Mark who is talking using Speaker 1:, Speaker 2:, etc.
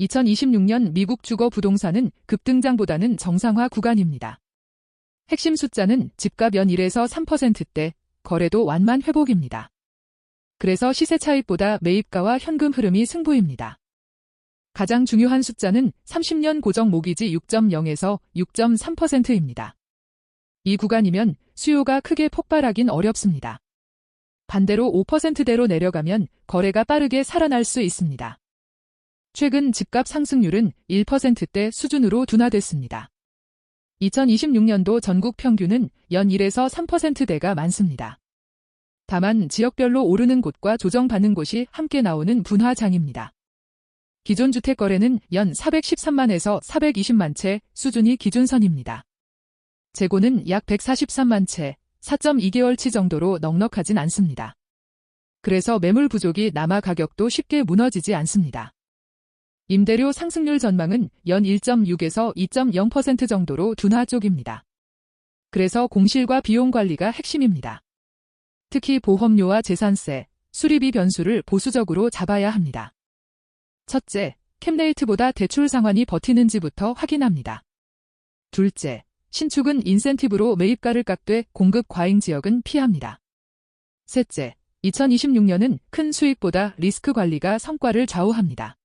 Speaker 1: 2026년 미국 주거 부동산은 급등장보다는 정상화 구간입니다. 핵심 숫자는 집값 연 1에서 3%대, 거래도 완만 회복입니다. 그래서 시세 차익보다 매입가와 현금 흐름이 승부입니다. 가장 중요한 숫자는 30년 고정 모기지 6.0에서 6.3%입니다. 이 구간이면 수요가 크게 폭발하긴 어렵습니다. 반대로 5%대로 내려가면 거래가 빠르게 살아날 수 있습니다. 최근 집값 상승률은 1%대 수준으로 둔화됐습니다. 2026년도 전국 평균은 연 1에서 3%대가 많습니다. 다만 지역별로 오르는 곳과 조정받는 곳이 함께 나오는 분화장입니다. 기존 주택 거래는 연 413만에서 420만 채 수준이 기준선입니다. 재고는 약 143만 채, 4.2개월치 정도로 넉넉하진 않습니다. 그래서 매물 부족이 남아 가격도 쉽게 무너지지 않습니다. 임대료 상승률 전망은 연 1.6에서 2.0% 정도로 둔화 쪽입니다. 그래서 공실과 비용 관리가 핵심입니다. 특히 보험료와 재산세, 수리비 변수를 보수적으로 잡아야 합니다. 첫째, 캠레이트보다 대출 상환이 버티는지부터 확인합니다. 둘째, 신축은 인센티브로 매입가를 깎되 공급 과잉 지역은 피합니다. 셋째, 2026년은 큰 수익보다 리스크 관리가 성과를 좌우합니다.